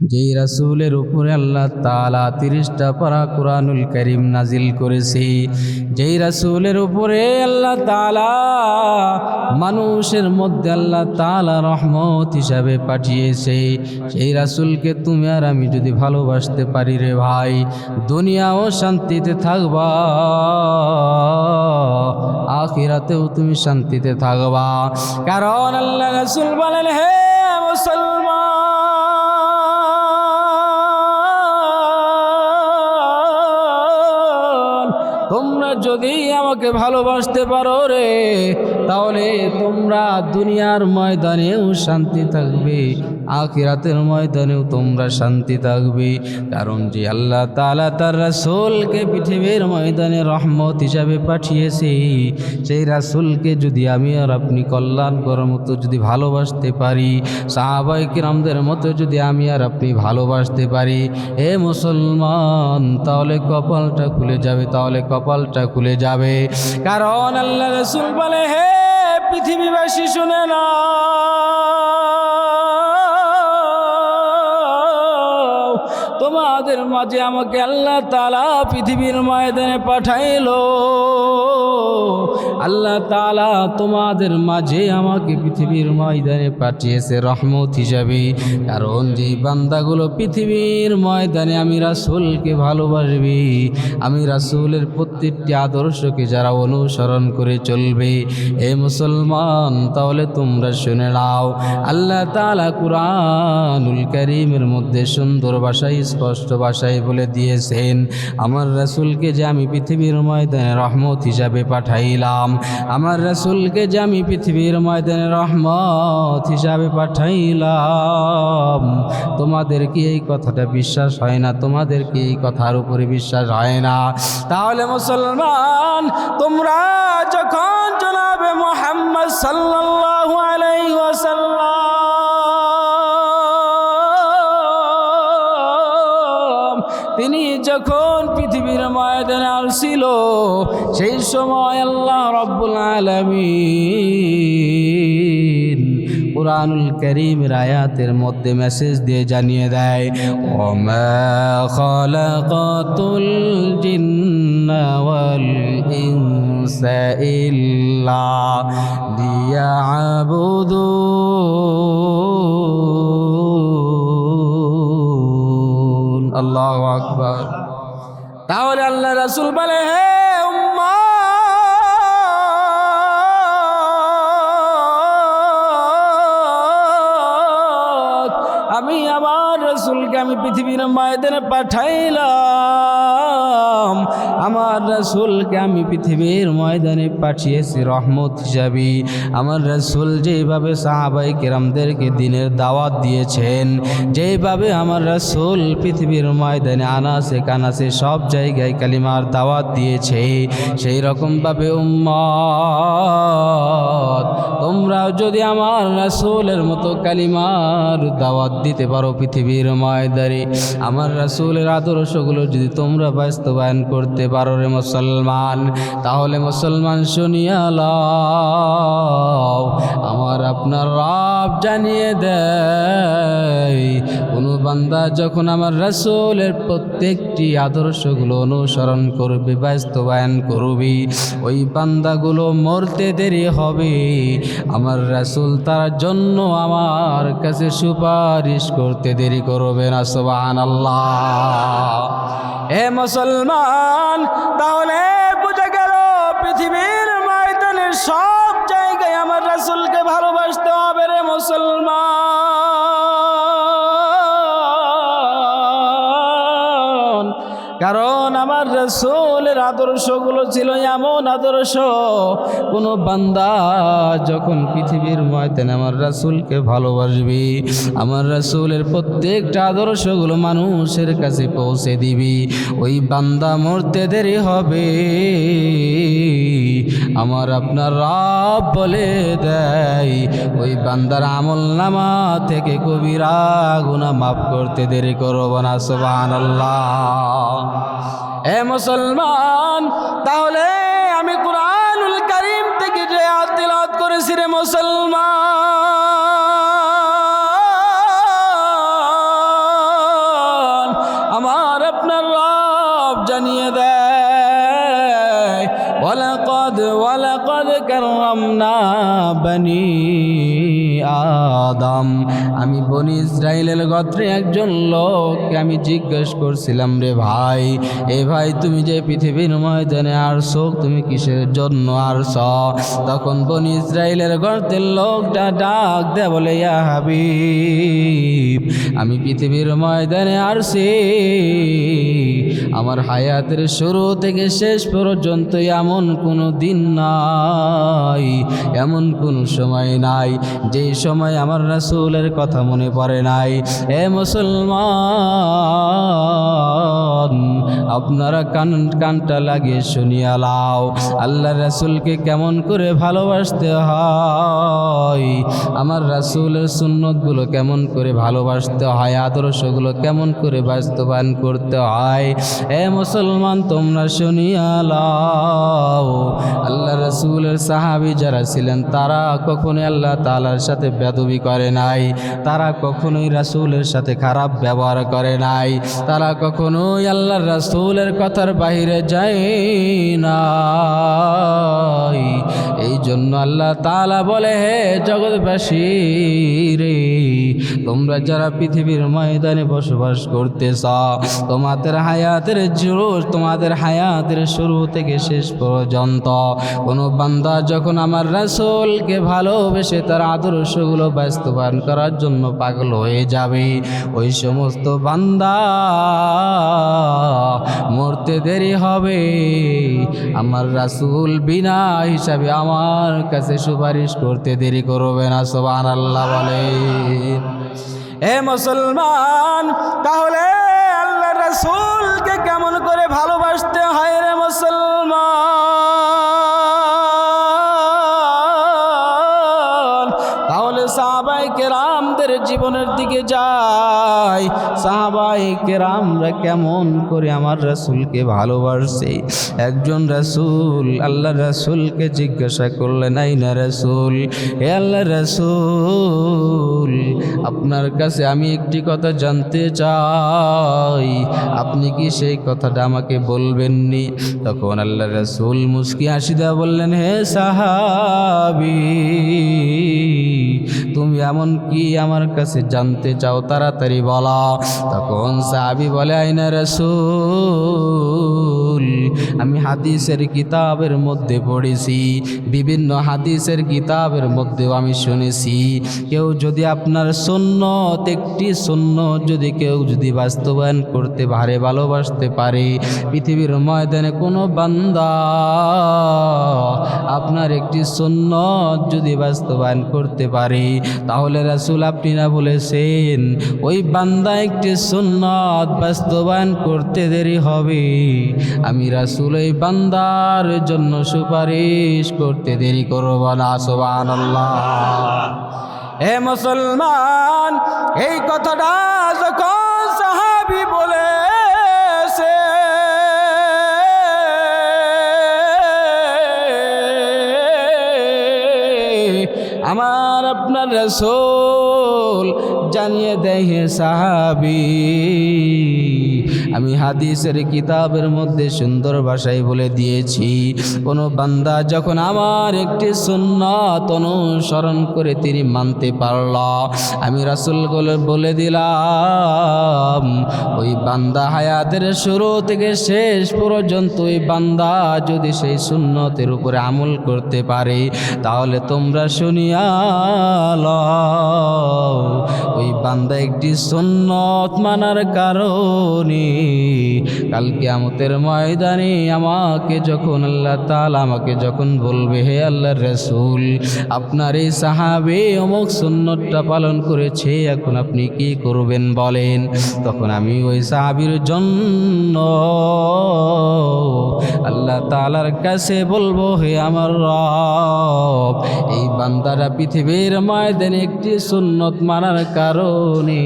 যেই রাসূলের উপরে আল্লাহ তালা তিরিশটা পারা কোরআনুল করিম নাজিল করেছে, যেই রাসূলের উপরে আল্লাহ তালা মানুষের মধ্যে আল্লাহ তালা রহমত হিসাবে পাঠিয়েছে, সেই রাসূলকে তুমি আর আমি যদি ভালোবাসতে পারি রে ভাই, দুনিয়াও শান্তিতে থাকবা, আখিরাতেও তুমি শান্তিতে থাকবা। কারণ আল্লাহ রাসূল বলেন, হে মুসলমান তোমরা যদি আমাকে ভালোবাসতে পারো রে তাহলে তোমরা দুনিয়ার ময়দানেও শান্তি থাকবে। আখিরাতের ময়দানেও তোমরা শান্তি থাকবে। কারণ যে আল্লাহ তাআলা তার রাসূলকে পৃথিবীর ময়দানে রহমত হিসাবে পাঠিয়েছে, সেই রাসূলকে যদি আমি আর আপনি কল্যাণ করার মতো যদি ভালোবাসতে পারি সাহাবাই কিরামদের মতো যদি আমি আর আপনি ভালোবাসতে পারি এ মুসলমান, তাহলে কপালটা খুলে যাবে, তাহলে কপালটা খুলে যাবে। কারণ আল্লাহ রসুল বলে, হে পৃথিবীবাসী, শুনে না মাঝে আমাকে আল্লাহ তালা পৃথিবীর ময়দানে পাঠাইলো। আল্লাহ তালা তোমাদের মাঝে আমাকে পৃথিবীর ময়দানে পাঠিয়েছে রহমত হিসাবে। কারণ যেই বান্দাগুলো পৃথিবীর ময়দানে আমি রাসুলকে ভালোবাসবি, আমি রাসুলের প্রত্যেকটি আদর্শকে যারা অনুসরণ করে চলবে, এ মুসলমান, তাহলে তোমরা শুনে নাও, আল্লাহ তালা কুরআনুল করিমের মধ্যে সুন্দর ভাষায়, স্পষ্ট ভাষায় বলে দিয়েছেন, আমার রাসুলকে যে আমি পৃথিবীর ময়দানে রহমত হিসাবে পাঠাইলাম। আমার রসুলকে যে আমি পৃথিবীর ময়দানে রহমত হিসাবে পাঠাইলাম। তোমাদের কি এই কথাটা বিশ্বাস হয় না? তোমাদের কি এই কথার উপরে বিশ্বাস হয় না? তাহলে মুসলমান, তোমরা যখন জনাবে মোহাম্মদ সাল্লাহ আলাই ওয়াসাল্লাম সেই সময় আল্লাহ রব্বুল আলামিন কুরআনুল করিমের আয়াতের মধ্যে মেসেজ দিয়ে জানিয়ে দেয়, ওমা খালাকাতুল জিন্না ওয়াল ইনসা ইল্লা লিয়াবুদুন আল্লাহু আকবার। তাহলে আল্লাহ রাসূল বলে, হে আমি পৃথিবীর মায়েদের পাঠাইলাম। আমার রসুলকে আমি পৃথিবীর ময়দানে পাঠিয়েছি রহমত হিসাবে। আমার রসুল যেভাবে সাহাবাই কেরামদেরকে দিনের দাওয়াত দিয়েছেন, যেভাবে আমার রসুল পৃথিবীর ময়দানে আনাসে কানাসে সব জায়গায় কালিমার দাওয়াত দিয়েছে, সেই রকমভাবে উম্মত। তোমরাও যদি আমার রাসূলের মতো কালিমার দাওয়াত দিতে পারো পৃথিবীর ময়দানে, আমার রাসূলের আদর্শগুলো যদি তোমরা বাস্তবায়ন করতে পারো রে মুসলমান তাহলে মুসলমান শুনিয়া লও আমার আপনার রব জানিয়ে দেয়। বান্দা যখন আমার রাসূলের প্রত্যেকটি আদর্শগুলো অনুসরণ করবে, বাস্তবায়ন করবি, ওই বান্দাগুলো মরতে দেরি হবে। আমার রাসূল তার জন্য আমার কাছে সুপারিশ করতে দেরি করবে না সোবান আল্লাহ এ মুসলমান, তাহলে বুঝে গেল পৃথিবীর ময়দানে সব জায়গায় আমার রাসূলকে ভালোবাসতে হবে রে মুসলমান। কারণ রসুলের আদর্শগুলো ছিল এমন আদর্শ, কোনো বান্দা যখন পৃথিবীর ময়দানে আমার রাসূলকে ভালোবাসবি, আমার রাসূলের প্রত্যেকটা আদর্শগুলো মানুষের কাছে পৌঁছে দিবি, ওই বান্দা মরতে দেরি হবে। আমার আপনার রব বলে দেয়, ওই বান্দার আমল নামা থেকে কবিরা গুনা মাফ করতে দেরি করব না, সুবহানাল্লাহ। হে মুসলমান, তাহলে আমি কোরআনুল করিম থেকে যে আতিলাত করেছি রে মুসলমান, আমার আপনার রব জানিয়ে দেয়, ওয়ালাকদ ওয়ালাকদ না বনি আদম। বনি ইসরায়েলের গোত্রে একজন লোককে আমি জিজ্ঞেস করছিলাম, রে ভাই, এ ভাই তুমি যে পৃথিবীর ময়দানে আসছো, তুমি কিসের জন্য আসছ? তখন বনি ইসরায়েলের গর্তের লোকটা ডাক দে বলে হাবিব, আমি পৃথিবীর ময়দানে আসছি। আমার হায়াতের শুরু থেকে শেষ পর্যন্ত এমন কোনো দিন নাই, এমন কোনো সময় নাই, যেই সময় আমার রাসূলের কথা মনে পড়ে নাই। এ মুসলমান, আপনারা কান, কানটা লাগিয়ে শুনিয়া লাও। আল্লাহ রাসুলকে কেমন করে ভালোবাসতে হয়? আমার রাসূলের সুন্নতগুলো কেমন করে ভালোবাসতে হয়? আদর্শগুলো কেমন করে বাস্তবায়ন করতে হয়? এ মুসলমান, তোমরা শুনিয়া লাও। আল্লাহ রাসূলের সাহাবি যারা ছিলেন, তারা কখনোই আল্লাহ তালার সাথে বেদবি করে নাই। তারা কখনোই রাসূলের সাথে খারাপ ব্যবহার করে নাই। তারা কখনোই আল্লাহর রাসূলের কথার বাইরে যায় না এই জন্য আল্লাহ তালা বলে, হে জগৎবাসী রে, তোমরা যারা পৃথিবীর ময়দানে বসবাস করতেছ তোমাদের হায়াতের শুরু তোমাদের হায়াতের শুরু থেকে শেষ পর্যন্ত, কোনো বান্দা যখন আমার রাসূলকে ভালোবেসে তার আদর্শগুলো বাস্তবায়ন করার জন্য পাগল হয়ে যাবে। ওই সমস্ত বান্দা মরতে দেরি হবে। আমার রাসূল বিনা হিসাবে আমার কাছে সুপারিশ করতে দেরি করবে না সোবান আল্লাহ বলে। এ মুসলমান, তাহলে আল্লাহ রাসূলকে কেমন করে ভালোবাসতে হয় রে মুসলমান? জীবনের দিকে যাই। সাহাবাই কেরামরা কেমন করে আমার রাসুলকে ভালোবাসে। একজন রাসুল আল্লাহ রাসুলকে জিজ্ঞাসা করলেন, আইনা না এ আল্লাহ রাসূল আপনার কাছে আমি একটি কথা জানতে চাই। আপনি কি সেই কথাটা আমাকে বলবেননি? তখন আল্লাহ রাসূল মুস্কি হাসি দেওয়া বললেন, হে সাহাবি, তুমি এমন কি আমার কাছে জানতে চাও? তাড়াতাড়ি বলা। তখন সাহাবি বলে, আইনা রসুল আমি হাদিসের কিতাবের মধ্যে পড়েছি, বিভিন্ন হাদিসের কিতাবের মধ্যেও আমি শুনেছি। কেউ যদি আপনার সুন্নত, একটি সুন্নত যদি কেউ যদি বাস্তবায়ন করতে পারে, ভালোবাসতে পারে, পৃথিবীর ময়দানে কোনো বান্দা আপনার একটি সুন্নত যদি বাস্তবায়ন করতে পারে, তাহলে রাসূল আপনি না বলেছেন, ওই বান্দা একটি সুন্নত বাস্তবায়ন করতে দেরি হবে। আমি রাসূল ওই বান্দার জন্য সুপারিশ করতে দেরি করব না, সুবহানাল্লাহ। হে মুসলমান, এই কথাটা যখন সাহাবি বলেছে, আমার আপনার রসোল জানিয়ে দেয় হে সাহাবি আমি হাদিসের কিতাবের মধ্যে সুন্দর ভাষায় বলে দিয়েছি, কোনো বান্দা যখন আমার একটি সুন্নত অনুসরণ করে তিনি মানতে পারল, আমি রাসুল বলে দিলাম, ওই বান্দা হায়াতের শুরু থেকে শেষ পর্যন্ত ওই বান্দা যদি সেই সুন্নতের উপরে আমল করতে পারে, তাহলে তোমরা শুনিয়া ওই বান্দা একটি সুন্নত মানার কারণে কালকে আমতের ময়দানে আমাকে যখন আল্লাহ তাআলা আমাকে যখন বলবে, হে আল্লাহর রসুল, আপনার এই সাহাবে অমুক সুন্নতটা পালন করেছে, এখন আপনি কি করবেন বলেন? তখন আমি ওই সাহাবির জন্য আল্লাহ তাআলার কাছে বলব, হে আমার রব, এই বান্দারা পৃথিবীর ময়দানে একটি সুন্নত মানার কারণে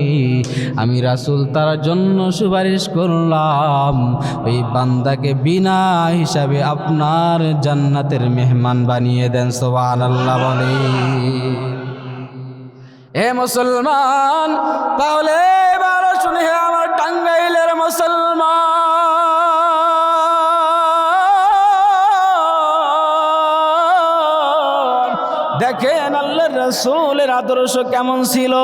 আমি রাসূল তার জন্য সুপারিশ করলাম ওই বান্দাকে বিনা হিসাবে আপনার জান্নাতের মেহমান বানিয়ে দেন সোবান আল্লাহ বলে এ মুসলমান, তাহলে এবার শুনে আমার টাঙ্গাইলের মুসলমান। দেখেন আল্লাহ রসুলের আদর্শ কেমন ছিল।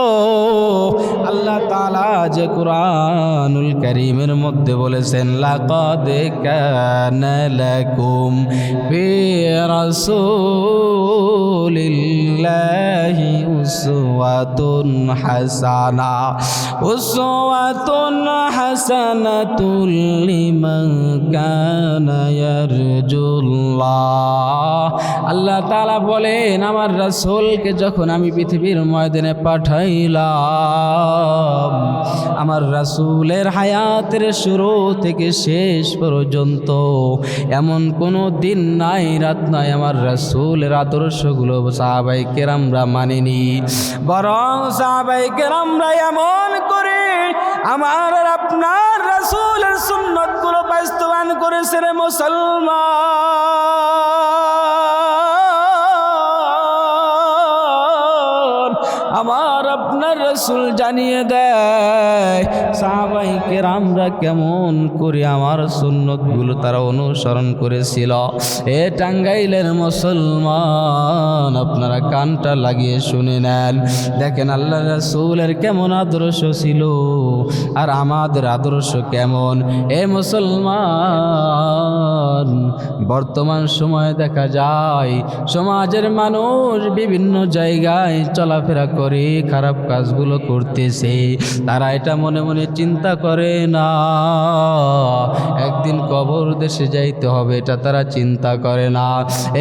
আল্লাহ তালা যে কোরআনুল করিমের মধ্যে বলেছেন, লাকাদ কানা লাকুম ফি রাসূলিল্লাহি উসওয়াতুন হাসানা। উসওয়াতুন হাসানাতুল লিমান কানা ইয়ারজুল্লাহ। আল্লাহ তাআলা বলেন, আমার রাসূলকে যখন আমি পৃথিবীর ময়দানে পাঠাইলাম আমার রাসূলের হায়াতের শুরু থেকে শেষ পর্যন্ত এমন কোনো দিন নাই, রাত নাই আমার রাসূলের আদর্শগুলো সাহাবাই কেরামরা মানেনি। বরং সাহাবাই কেরামরা এমন করে, আমার আপনার রাসূলের সুন্নতগুলো বাস্তবায়ন করেছে রে মুসলমান। আমার আপনার রসুল জানিয়ে দেয়, সাহাবাই কেরামরা কেমন করে আমার সুন্নতগুলো তারা অনুসরণ করেছিল। এ টাঙ্গাইলের মুসলমান, আপনারা কানটা লাগিয়ে শুনে নেন। দেখেন আল্লাহ রসুলের কেমন আদর্শ ছিল আর আমাদের আদর্শ কেমন। এ মুসলমান, বর্তমান সময়ে দেখা যায়, সমাজের মানুষ বিভিন্ন জায়গায় চলাফেরা করে খারাপ কাজগুলো করতেছে, তারা এটা মনে মনে চিন্তা করে না। একদিন কবর দেশে যাইতে হবে, এটা তারা চিন্তা করে না।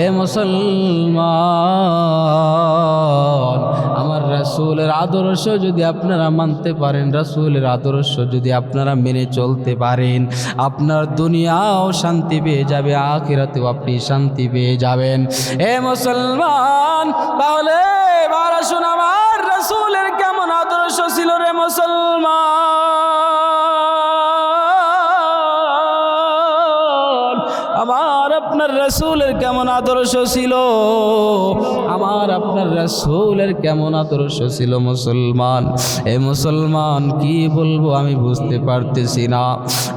এ মুসলমান, আমার রাসূলের আদর্শ যদি আপনারা মানতে পারেন, রাসূলের আদর্শ যদি আপনারা মেনে চলতে পারেন, আপনার দুনিয়াও শান্তি পেয়ে যাবে, আখিরাতেও আপনি শান্তি পেয়ে যাবেন। এ মুসলমান, তাহলে এবার আসুন আমার রাসূলের কেমন আদর্শ ছিল রে মুসলমান? আমার আপনার রসুলের কেমন আদর্শ ছিল? আমার আপনার রাসূলের কেমন আদর্শ ছিল মুসলমান? এ মুসলমান কি বলব আমি বুঝতে পারতেছি না।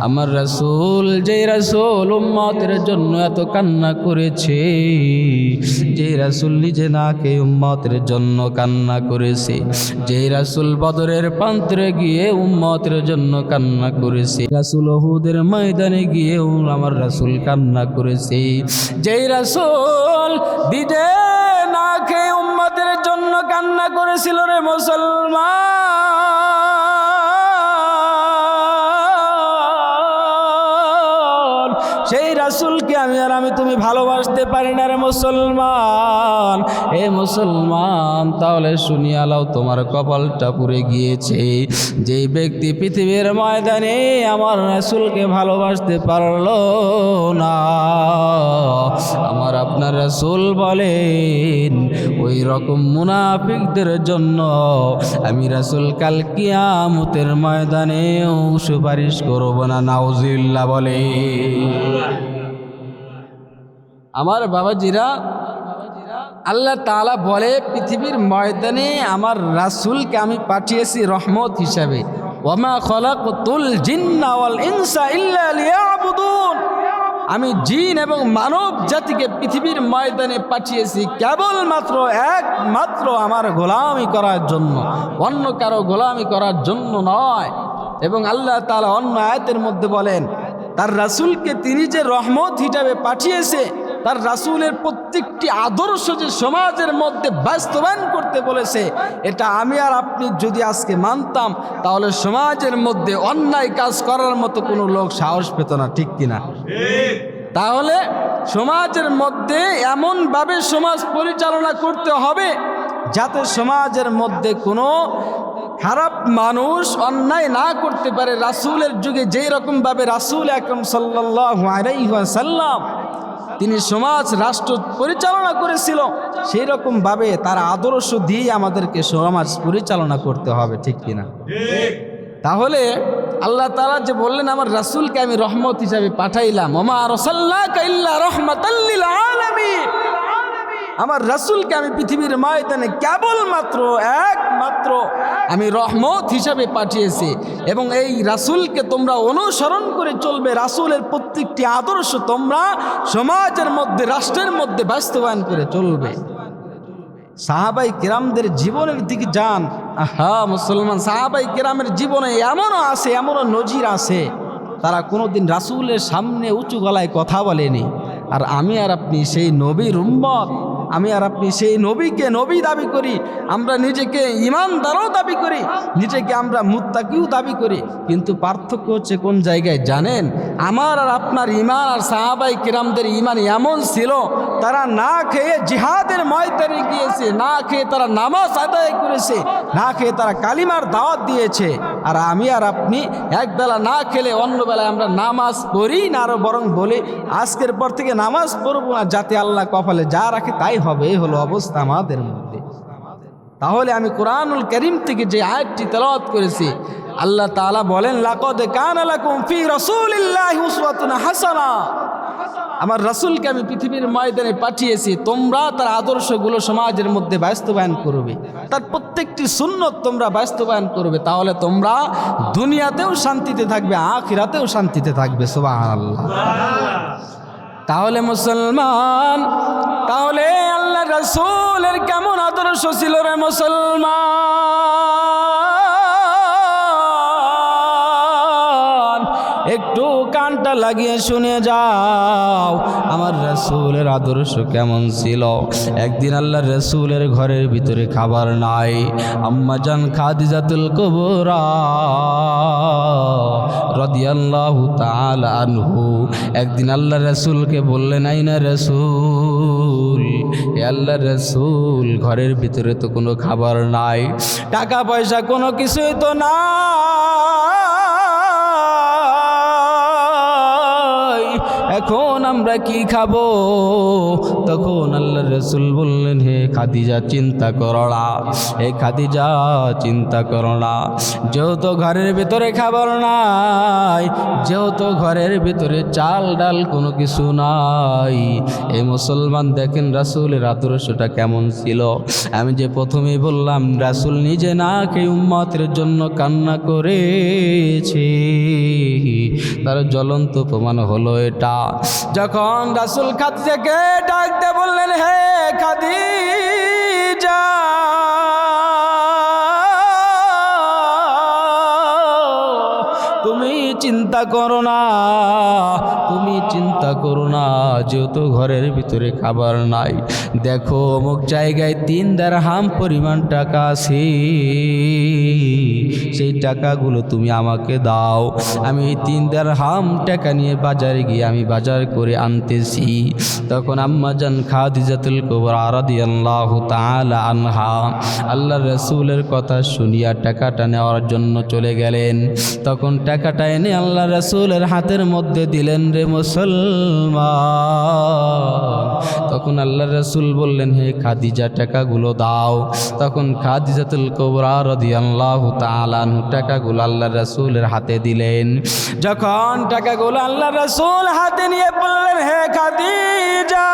আমার রাসূল যে রাসূল উম্মতের জন্য এত কান্না করেছে যে রাসূল নিজে না কে উম্মতের জন্য কান্না করেছে যে রাসূল বদরের প্রান্তরে গিয়ে উম্মতের জন্য কান্না করেছে, রাসূল ওহুদের ময়দানে গিয়েও আমার রাসূল কান্না করেছে, যেই রাসূল দিদে না খেয়ে উম্মাদের জন্য কান্না করেছিল রে মুসলমান। সেই রাসুলকে আমি আর আমি তুমি ভালোবাসতে পারি না রে মুসলমান। এ মুসলমান, তাহলে শুনিয়া লাও তোমার কপালটা পুড়ে গিয়েছে। যেই ব্যক্তি পৃথিবীর ময়দানে আমার রাসুলকে ভালোবাসতে পারল না, আমার আপনার রাসুল বলেন, ওই রকম মুনাফিকদের জন্য আমি রাসুল কাল কিয়ামতের ময়দানেও সুপারিশ করব না নাউজিল্লা বলে আমার বাবাজিরা আল্লাহ তালা বলে, পৃথিবীর ময়দানে আমার রাসূলকে আমি পাঠিয়েছি রহমত হিসাবে। আমি জিন এবং মানব জাতিকে পৃথিবীর ময়দানে পাঠিয়েছি কেবলমাত্র, একমাত্র আমার গোলামি করার জন্য। অন্য কারও গোলামি করার জন্য নয়। এবং আল্লাহ তাআলা অন্য আয়াতের মধ্যে বলেন তার রাসূলকে তিনি যে রহমত হিসাবে পাঠিয়েছে, তার রাসূলের প্রত্যেকটি আদর্শ যে সমাজের মধ্যে বাস্তবায়ন করতে বলেছে, এটা আমি আর আপনি যদি আজকে মানতাম, তাহলে সমাজের মধ্যে অন্যায় কাজ করার মতো কোনো লোক সাহস পেত না, ঠিক কিনা? তাহলে সমাজের মধ্যে এমনভাবে সমাজ পরিচালনা করতে হবে, যাতে সমাজের মধ্যে কোনো খারাপ মানুষ অন্যায় না করতে পারে রাসূলের যুগে যেই রকমভাবে রাসূল আলাইহি ওয়াসাল্লাম তিনি সমাজ রাষ্ট্র পরিচালনা করেছিল সেই রকমভাবে তার আদর্শ দিয়ে আমাদেরকে সমাজ পরিচালনা করতে হবে ঠিক কিনা? তাহলে আল্লাহ তাআলা যে বললেন আমার রাসূলকে আমি রহমত হিসাবে পাঠাইলাম ওমা রাহমাতাল্লিল আলামিন। আমার রাসূলকে আমি পৃথিবীর ময়দানে কেবলমাত্র, একমাত্র আমি রহমত হিসাবে পাঠিয়েছি এবং এই রাসূলকে তোমরা অনুসরণ করে চলবে। রাসূলের প্রত্যেকটি আদর্শ তোমরা সমাজের মধ্যে, রাষ্ট্রের মধ্যে বাস্তবায়ন করে চলবে। সাহাবাই কেরামদের জীবনের দিকে যান। আহা, মুসলমান সাহাবাই কেরামের জীবনে এমনও আছে, এমনও নজির আছে। তারা কোনোদিন রাসূলের সামনে উঁচু গলায় কথা বলেনি। আর আমি আর আপনি সেই নবীর উম্মত আমি আর আপনি সেই নবীকে নবী দাবি করি, আমরা নিজেকে ইমানদারও দাবি করি, নিজেকে আমরা মুত্তাকিও দাবি করি, কিন্তু পার্থক্য হচ্ছে কোন জায়গায় জানেন? আমার আর আপনার ইমান আর সাহাবাই কিরামদের ইমান এমন ছিল, তারা না খেয়ে জিহাদের ময়দানে গিয়েছে, না খেয়ে তারা নামাজ আদায় করেছে, না খেয়ে তারা কালিমার দাওয়াত দিয়েছে, আর আমি আর আপনি একবেলা না খেলে অন্য বেলায় আমরা নামাজ পড়ি না আরও বরং বলি, আজকের পর থেকে নামাজ পড়ব না, যাতে আল্লাহ কপালে যা রাখে তাই হবে হলো অবস্থা আমাদের মধ্যে। তাহলে আমি কোরআনুল করিম থেকে যে আয়াতটি তেলাওয়াত করেছি, আল্লাহ তাআলা বলেন, লাকদ ফি হাসানা। আমার রাসূলকে আমি পৃথিবীর ময়দানে পাঠিয়েছি, তোমরা তার আদর্শগুলো সমাজের মধ্যে বাস্তবায়ন করবে। তার প্রত্যেকটি সুন্নত তোমরা বাস্তবায়ন করবে। তাহলে তোমরা দুনিয়াতেও শান্তিতে থাকবে, আখিরাতেও শান্তিতে থাকবে, সুবহানাল্লাহ। তাহলে মুসলমান তাহলে আল্লাহ রসুলের কেমন আদর্শ ছিল রে মুসলমান? কানটা লাগিয়ে শুনে যাও। আমার রসুলের আদর্শ কেমন ছিল? একদিন আল্লাহ রসুলের ঘরের ভিতরে খাবার নাই। আম্মা জান খাদিজাতুল কবরা রদিয়াল্লাহু তাআলা একদিন আল্লাহ রসুলকে বললেন, আই না রসুল, হে আল্লাহ রসুল, ঘরের ভিতরে তো কোনো খাবার নাই। টাকা পয়সা কোনো কিছুই তো নাই। আমরা কি খাব? তখন আল্লাহ রসুল বললেন, হে খাদিজা, চিন্তা করো না। হে খাদিজা, চিন্তা করো না। যেহেতু ঘরের ভিতরে খাবার নাই, যেহেতু ঘরের ভিতরে চাল ডাল কোনো কিছু নাই, এই মুসলমান দেখেন রাসুলের আদর্শটা কেমন ছিল। আমি যে প্রথমেই বললাম, রাসুল নিজে না খেয়ে উম্মাতের জন্য কান্না করেছে। তার জ্বলন্ত প্রমাণ হলো এটা। যখন রাসুল খাদিজাকে ডাকতে বললেন হে খাদিজা চিন্তা করো না। তুমি চিন্তা করো না, যেহেতু ঘরের ভিতরে খাবার নাই। দেখো, অমুক জায়গায় তিন দেড় হাম পরিমাণ টাকা আছে। সেই টাকাগুলো তুমি আমাকে দাও। আমি তিন দেড় হাম টাকা নিয়ে বাজারে গিয়ে আমি বাজার করে আনতেছি। তখন আম্মা জান খাদিজাতুল কুবরা রাদিয়াল্লাহু তাআলা আনহা আল্লাহ রসুলের কথা শুনিয়া টাকাটা নেওয়ার জন্য চলে গেলেন। তখন টাকাটা এনে আল্লাহ রসুলের হাতের মধ্যে দিলেন রে মুসলমান। তখন আল্লাহ রসুল বললেন, হে খাদিজা, টাকাগুলো দাও। তখন খাদিজাতুল কোবরা রদিয়াল্লাহু তাআলা আনহু টাকাগুলো আল্লাহ রসুলের হাতে দিলেন। যখন টাকাগুলো আল্লাহ রসুল হাতে নিয়ে বললেন, হে খাদিজা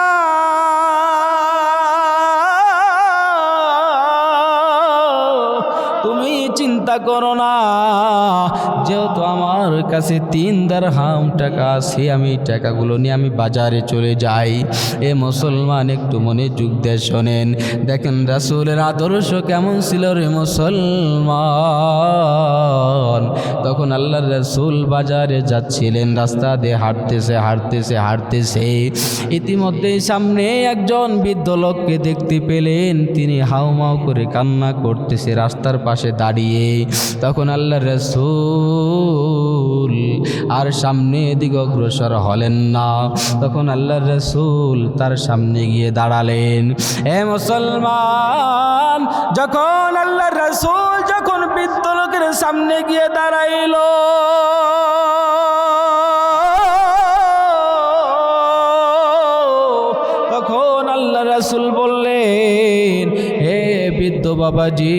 চিন্তা করো না। যেহেতু আমার কাছে তিন দার হাম টাকা আছে, আমি টাকাগুলো নিয়ে আমি বাজারে চলে যাই। এ মুসলমান, একটু মনে যুগ দিয়ে শোনেন। দেখেন রাসুলের আদর্শ কেমন ছিল রে মুসলমান। তখন আল্লাহ রসুল বাজারে যাচ্ছিলেন, রাস্তা দিয়ে হাঁটতেছে হাঁটতেছে হাঁটতেছে। ইতিমধ্যেই সামনে একজন বৃদ্ধ লোককে দেখতে পেলেন। তিনি হাউমাউ করে কান্না করতেছে, রাস্তার পাশে দাঁড়িয়ে তখন আল্লাহ রসুল আর সামনে দিকে অগ্রসর হলেন না। তখন আল্লাহ রসুল তার সামনে গিয়ে দাঁড়ালেন। এ মুসলমান, যখন আল্লাহ রসুল যখন বৃদ্ধ লোকের সামনে গিয়ে দাঁড়াইল, তখন আল্লাহ রাসুল বললেন, হে বৃদ্ধ বাবাজি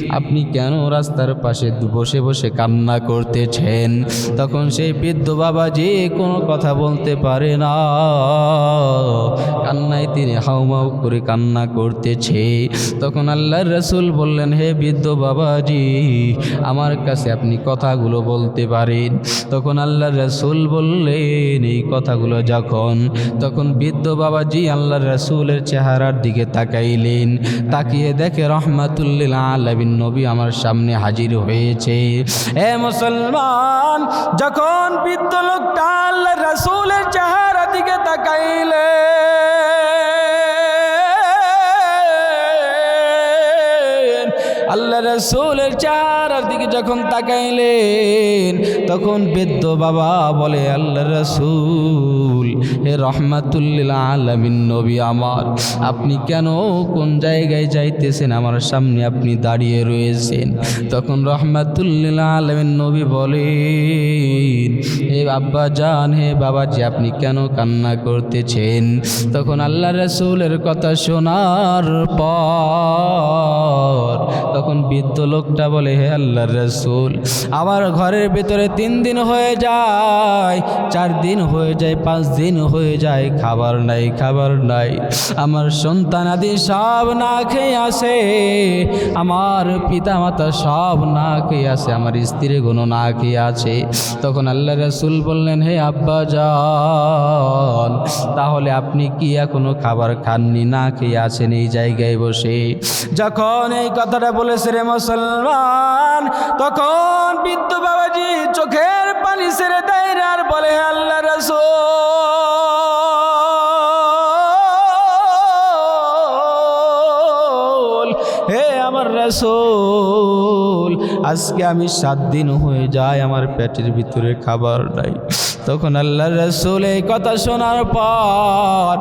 আপনি কেন রাস্তার পাশে বসে বসে কান্না করতেছেন? তখন সেই বৃদ্ধ বাবাজি কোনো কথা বলতে পারে না। কান্নায় তিনি হাউমাউ করে কান্না করতেছে। তখন আল্লাহর রসুল বললেন, হে বৃদ্ধ বাবাজি, আমার কাছে আপনি কথাগুলো বলতে পারেন। তখন আল্লাহর রসুল বললেন, এই কথাগুলো যখন? তখন বৃদ্ধ বাবাজি আল্লাহর রসুলের চেহারার দিকে তাকাইলেন। তাকিয়ে দেখে রহমাতুল্লিল আলবিন নবী আমার সামনে হাজির হয়েছে। এ মুসলমান, যখন বৃদ্ধ লোকটা আল্লাহ রসুলের চেহারা দিকে তাকাইলে আল্লাহ রসুলের চেহারার দিকে যখন তাকাইলেন, তখন বেদ্য বাবা বলে, আল্লাহ রসুল, হে রহমাতুল্লিল আলমিন নবী আমার, আপনি কেন কোন জায়গায় যাইতেছেন? আমার সামনে আপনি দাঁড়িয়ে রয়েছেন। তখন রহমাতুল্লিল আলমিন নবী বলেন হে আব্বা জান, হে বাবাজি, আপনি কেন কান্না করতেছেন? তখন আল্লাহ রসুলের কথা শোনার পর তখন বৃদ্ধ লোকটা বলে, হে আল্লাহ রসুল, আমার ঘরের ভেতরে তিন দিন হয়ে যায়, চার দিন হয়ে যায়, পাঁচ দিন হয়ে যায়, খাবার নাই খাবার নাই। আমার সন্তান আদি সব না খেয়ে আসে, আমার পিতা মাতা সব না খেয়ে আসে, আমার স্ত্রী কোনো না খেয়ে আছে তখন আল্লাহ রসুল বললেন, হে আব্বা যান তাহলে আপনি কি এখনও খাবার খাননি, না খেয়ে আছেন এই জায়গায় বসে? যখন এই কথাটা বলেছে রে মুসলমান, তখন বিদ্যু বাবাজি চোখের পানি ছেড়ে দেয় আর বলে, আল্লাহ রসুল, হে আমার রসুল আজকে আমি সাত দিন হয়ে যায় আমার পেটের ভিতরে খাবার নাই। তখন আল্লাহ রসুল এই কথা শোনার পর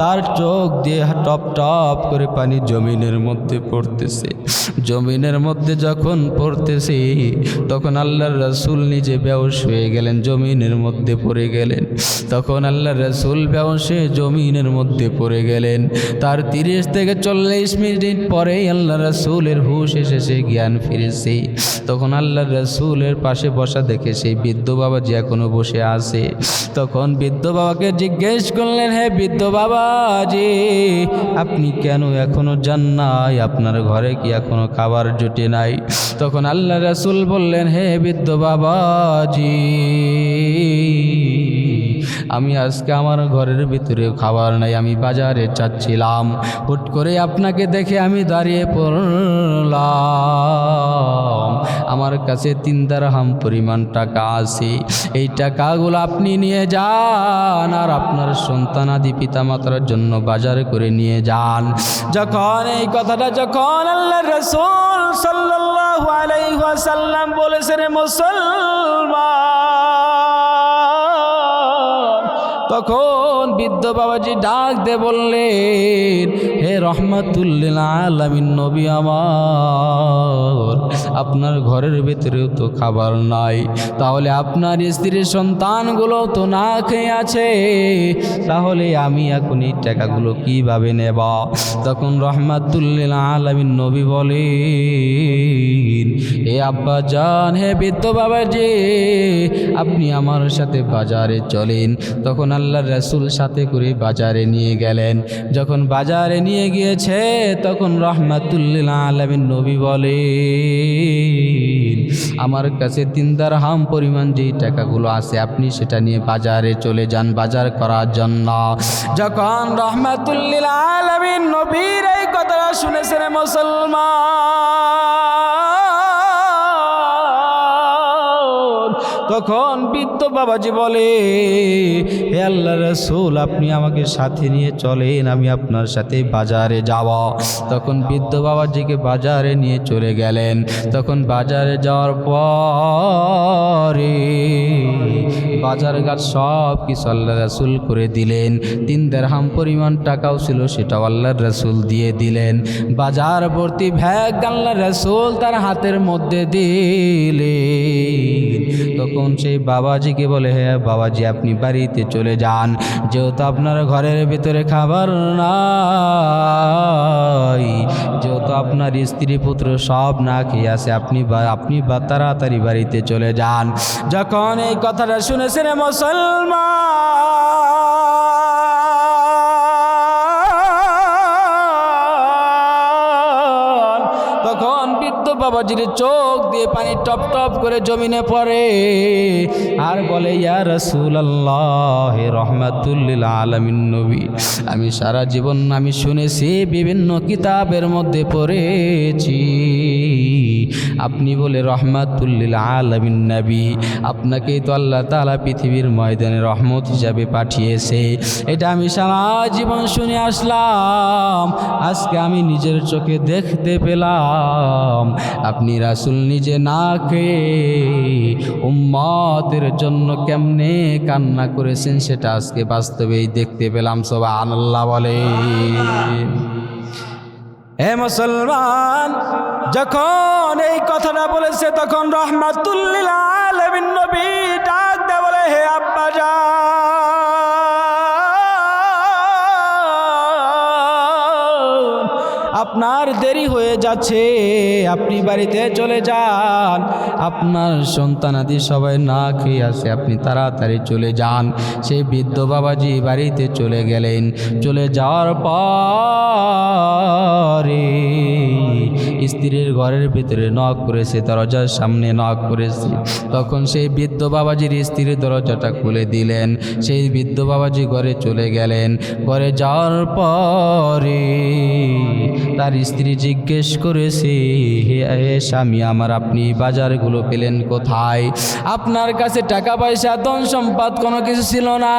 তার চোখ দিয়ে টপ টপ করে পানি জমিনের মধ্যে পড়তেছে। জমিনের মধ্যে যখন পড়তেছে, তখন আল্লাহর রসুল নিজে বেউস হয়ে গেলেন, জমিনের মধ্যে পড়ে গেলেন। তখন আল্লাহ রসুল হয়ে জমিনের মধ্যে পড়ে গেলেন। তার তিরিশ থেকে চল্লিশ মিনিট পরেই আল্লাহ রসুলের হুশ এসেছে জ্ঞান ফিরেছে। তখন আল্লাহ রসুলের পাশে বসা দেখে সেই বৃদ্ধ বাবা যে এখনও বসে আছে, তখন বৃদ্ধ বাবাকে জিজ্ঞেস করলেন, হে বৃদ্ধ বাবা, যে আপনি কেন এখনও যান নাই? আপনার ঘরে কি এখনও খাবার জুটে নাই? তখন আল্লাহ রসুল বললেন, হে বৃদ্ধ বাবাজি আমি আজকে আমার ঘরের ভিতরে খাবার নাই, আমি বাজারে চাচ্ছিলাম। হুট করে আপনাকে দেখে আমি দাঁড়িয়ে পড়লাম। আমার কাছে তিন হাম পরিমাণ টাকা আছে। এই টাকাগুলো আপনি নিয়ে যান আর আপনার সন্তানাদি পিতামাতার জন্য বাজার করে নিয়ে যান। যখন এই কথাটা যখন আল্লাহ রসুল আলাইহি ওয়াসাল্লাম বলেছেন মুসলমান তখন বৃদ্ধ বাবাজি ডাক দে বললেন, হে রহমাতুল্লিল আলামিন নবী আমার, আপনার ঘরের ভেতরেও তো খাবার নাই। তাহলে আপনার স্ত্রীর সন্তানগুলো তো না খেয়ে আছে, তাহলে আমি এখন এই টাকাগুলো কীভাবে নেব? তখন রহমাতুল্লিল আলামিন নবী বলেন হে আব্বা জান, হে বৃদ্ধ বাবাজি, আপনি আমার সাথে বাজারে চলেন। তখন আল্লাহ রসুল সাথে করে বাজারে নিয়ে গেলেন। যখন বাজারে নিয়ে গিয়েছে, তখন রহমাতুল্লিল আলমিন নবী বলে আমার কাছে তিনদার হাম পরিমাণ যেই টাকাগুলো আছে, আপনি সেটা নিয়ে বাজারে চলে যান, বাজার করার জন্য। যখন রহমাতুল্লিল আলমিন নবীর এই কথাটা শুনেছেন মুসলমান তখন বৃদ্ধ বাবাজি বলে, হে আল্লাহ রসুল, আপনি আমাকে সাথে নিয়ে চলেন, আমি আপনার সাথে বাজারে যাব। তখন বৃদ্ধ বাবাজিকে বাজারে নিয়ে চলে গেলেন। তখন বাজারে যাওয়ার পরে বাজার ঘাট সব কিছু আল্লাহ রসুল করে দিলেন। তিন দেড়হাম পরিমাণ টাকাও ছিল, সেটাও আল্লাহ রসুল দিয়ে দিলেন। বাজার ভর্তি ভ্যাগ আল্লাহ রসুল তার হাতের মধ্যে দিলেন। তখন সেই বাবাজিকে বলে হ্যাঁ বাবাজি, আপনি বাড়িতে চলে যান। যেহেতু আপনার ঘরের ভিতরে খাবার নাই, যেহেতু আপনার স্ত্রী পুত্র সব না খেয়ে আছে, আপনি আপনি বা তাড়াতাড়ি বাড়িতে চলে যান। যখন এই কথাটা শুনেছেন মুসলমান বাবাজির চোখ দিয়ে পানি টপ টপ করে জমিনে পড়ে। আর বলে, ইয়া রসুল আল্লাহ রহমাতুল্লিল আলমিন নবী, আমি সারা জীবন আমি শুনেছি, বিভিন্ন কিতাবের মধ্যে পড়েছি। আপনি বলে রহমাতুল্লিল আলমিন নবী, আপনাকেই তো আল্লাহ তালা পৃথিবীর ময়দানে রহমত হিসাবে পাঠিয়েছে। এটা আমি সারা জীবন শুনে আসলাম, আজকে আমি নিজের চোখে দেখতে পেলাম। আপনি রাসুল নিজে না উম্মতের জন্য কেমনে কান্না করেছেন সেটা আজকে বাস্তবেই দেখতে পেলাম সব আল্লাহ বলে। হে মুসলমান, যখন এই কথাটা বলেছে, তখন রহমাতুল্লিল আলমিন নবী ডাক দে বলে, হে আব্বা আপনার দেরি হয়ে যাচ্ছে। আপনি বাড়িতে চলে যান। আপনার সন্তানাদি সবাই না খেয়ে আসে আপনি তাড়াতাড়ি চলে যান। সেই বৃদ্ধ বাবাজি বাড়িতে চলে গেলেন। চলে যাওয়ার পরে স্ত্রীর ঘরের ভিতরে নখ করেছে, দরজার সামনে নখ করেছে। তখন সেই বৃদ্ধ বাবাজির স্ত্রীর দরজাটা খুলে দিলেন। সেই বৃদ্ধ বাবাজি ঘরে চলে গেলেন। ঘরে যাওয়ার পরে তার স্ত্রী জিজ্ঞেস করেছে, হে স্বামী আমার আপনি বাজারগুলো পেলেন কোথায়? আপনার কাছে টাকা পয়সা, ধন সম্পদ কোনো কিছু ছিল না।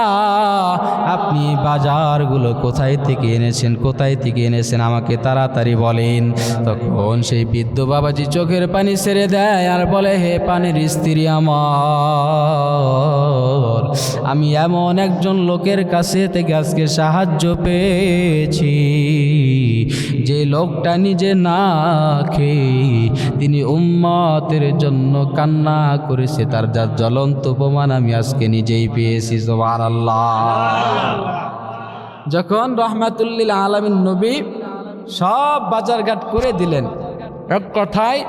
আপনি বাজারগুলো কোথায় থেকে এনেছেন, কোথায় থেকে এনেছেন, আমাকে তাড়াতাড়ি বলেন। তখন সেই বৃদ্ধ বাবাজি চোখের পানি ছেড়ে দেয় আর বলে, হে পানির স্ত্রী আমার, আমি এমন একজন লোকের কাছে থেকে আজকে সাহায্য পেয়েছি, যে লোকটা নিজে না খেয়ে তিনি উম্মতের জন্য কান্না করেছে, তার যা জ্বলন্ত প্রমাণ আমি আজকে নিজেই পেয়েছি জবার আল্লাহ যখন রহমাতুল্লিল আলমিন নবী সব বাজারঘাট করে দিলেন, এক কথায়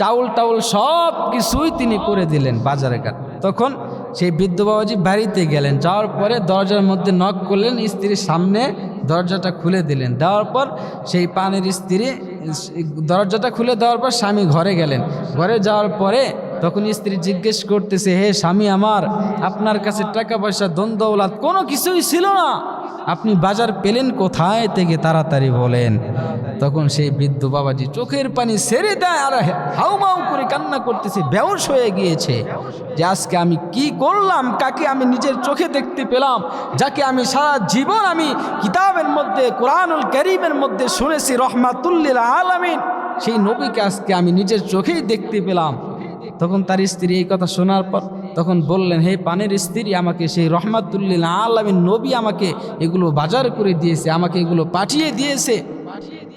চাউল টাউল সব কিছুই তিনি করে দিলেন বাজারে ঘাট তখন সেই বৃদ্ধ বাবাজি বাড়িতে গেলেন। যাওয়ার পরে দরজার মধ্যে নখ করলেন, স্ত্রীর সামনে দরজাটা খুলে দিলেন। দেওয়ার পর সেই পানের স্ত্রী, দরজাটা খুলে দেওয়ার পর স্বামী ঘরে গেলেন। ঘরে যাওয়ার পরে তখন স্ত্রী জিজ্ঞেস করতেছে, হে স্বামী আমার, আপনার কাছে টাকা পয়সা দ্বন্দ্বলাত কোনো কিছুই ছিল না। আপনি বাজার পেলেন কোথায়? থেকে তাড়াতাড়ি বলেন। তখন সেই বৃদ্ধ বাবাজি চোখের পানি সেরে দেয় আর হাউমাউ করে কান্না করতেছে বেউস হয়ে গিয়েছে যে আজকে আমি কি করলাম? কাকে আমি নিজের চোখে দেখতে পেলাম? যাকে আমি সারা জীবন আমি কিতাবের মধ্যে, কোরআনুল করিমের মধ্যে শুনেছি, রহমাতুল্লিল আলামিন। সেই নবীকে আজকে আমি নিজের চোখেই দেখতে পেলাম। তখন তার স্ত্রী এই কথা শোনার পর তখন বললেন হে পানের স্ত্রী আমাকে সেই রহমাতুল্লিল আলমিন নবী আমাকে এগুলো বাজার করে দিয়েছে আমাকে এগুলো পাঠিয়ে দিয়েছে।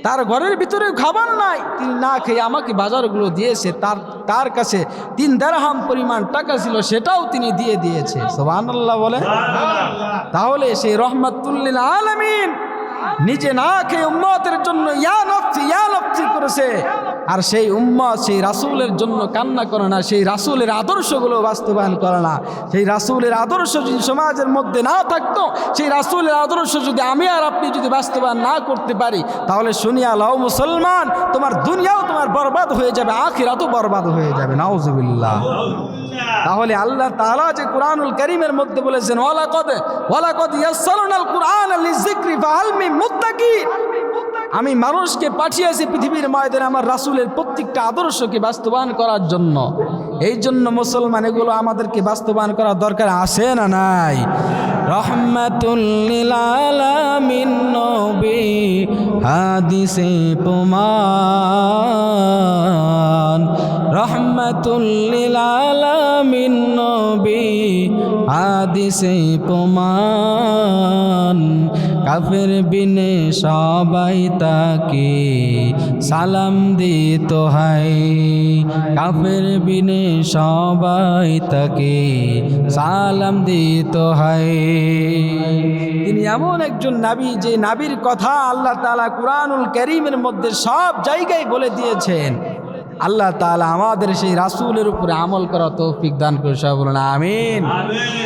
তার ঘরের ভিতরে খাবার নাই তিনি না খেয়ে আমাকে বাজারগুলো দিয়েছে। তার তার কাছে তিন দেড়হাম পরিমাণ টাকা ছিল সেটাও তিনি দিয়ে দিয়েছে। সোহান আল্লাহ বলে তাহলে সেই রহমাতুল্লিল আলমিন নিজে না খেয়ে উম্মতের জন্য ইয়া নফসি ইয়া নফসি করেছে। আর সেই উম্মত সেই রাসূলের জন্য কান্না করে না, সেই রাসূলের আদর্শগুলো বাস্তবায়ন করে না। সেই রাসূলের আদর্শ যদি সমাজের মধ্যে না থাকতো, সেই রাসূলের আদর্শ যদি আমি আর আপনি যদি বাস্তবায়ন না করতে পারি, তাহলে শুনিয়া লাও মুসলমান, তোমার দুনিয়াও তোমার বরবাদ হয়ে যাবে, আখিরাতও বরবাদ হয়ে যাবে, নাউজুবিল্লাহ। তাহলে আল্লাহ তাআলা যে কোরআনুল করিমের মধ্যে বলেছেন ওয়ালা কদ ওয়ালা কদ ইয়াসসালুনাল কুরআন লিযিকরি, ফাহাল মিন আমি মানুষকে পাঠিয়েছি পৃথিবীর ময়দানে আমার রাসুলের প্রত্যেকটা আদর্শকে বাস্তবায়ন করার জন্য। এই জন্য মুসলমান, এগুলো আমাদেরকে বাস্তবায়ন করার দরকার আছে না নাই? রহমাতুল্লিল আলামিন নবী, হাদিসে প্রমাণ। রহমাতুল্লিল আলামিন নবী, হাদিসে প্রমাণ। কাফের বিনে সবাই তাকে সালাম দিত হাই কাফের বিনে সবাই তাকে সালাম দিত হাই তিনি এমন একজন নাবী যে নাবির কথা আল্লাহ তালা কুরআনুল করিমের মধ্যে সব জায়গায় বলে দিয়েছেন। আল্লাহ তালা আমাদের সেই রাসূলের উপরে আমল করা তৌফিক দান করে সব বলুন, আমিন।